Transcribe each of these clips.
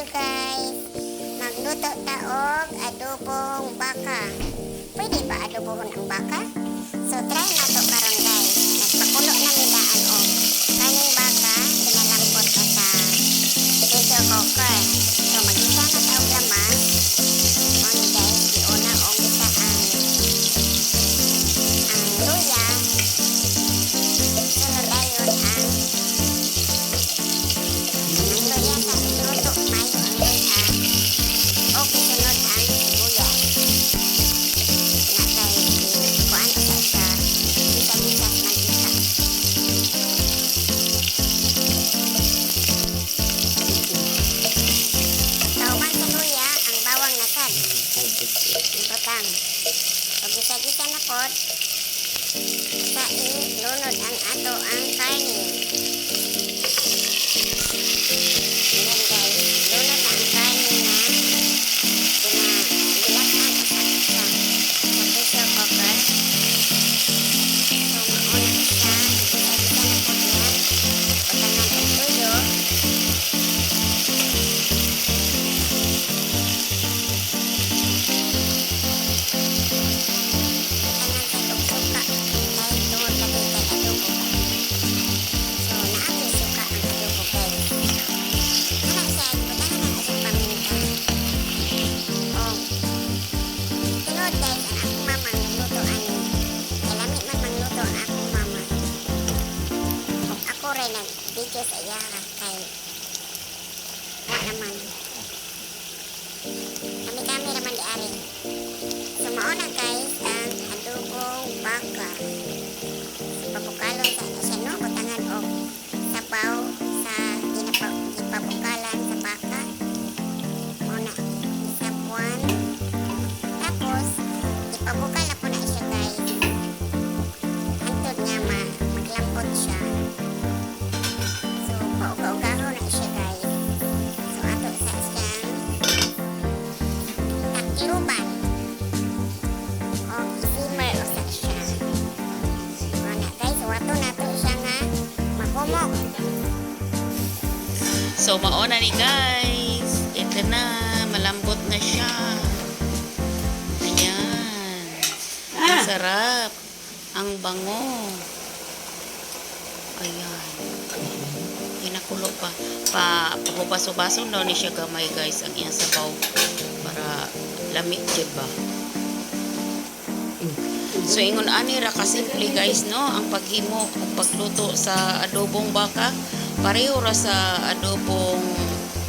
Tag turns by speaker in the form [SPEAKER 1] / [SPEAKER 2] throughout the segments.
[SPEAKER 1] video guys. Magluto taog adobong baka. Pwede ba adobohon ang baka? So try na to karon Ibutang. Pag gisa-gisa na pot, sa lunod ang ato ang karne. Guys, ang akong mama. Kay lami man mangluto ang akong mama. Kung ako rin nag-video sa iya kay wa naman. Kami-kami naman di ari. So mauna guys ang adobong baka. Papukalon sa
[SPEAKER 2] So, mauna ni guys. Ito na. Malambot na siya. Ayan. Ang sarap. Ang bango. Ayan. Pinakulo pa. Pa, pahubaso-baso daw ni siya gamay guys. Ang iyang sabaw. Para lamig diba? So, ingon ani ra kasimple guys, no? Ang paghimo o pagluto sa adobong baka, pareho ra sa adobong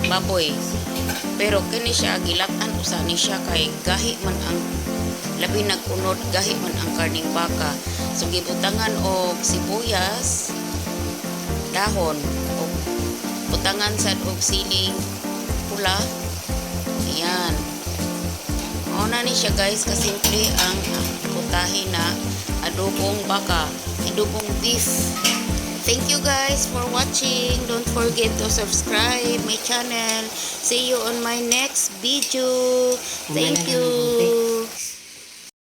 [SPEAKER 2] baboy. Pero kini siya gilatan usa ni siya kay gahi man ang labi nag-unod gahi man ang karning baka. So gibutangan og sibuyas, dahon, o butangan sad og siling pula. Ayan. Mao na ni siya guys kasimple ang ah, putahe na adobong baka, adobong beef. Thank you guys for watching. Don't forget to subscribe my channel. See you on my next video. Thank you.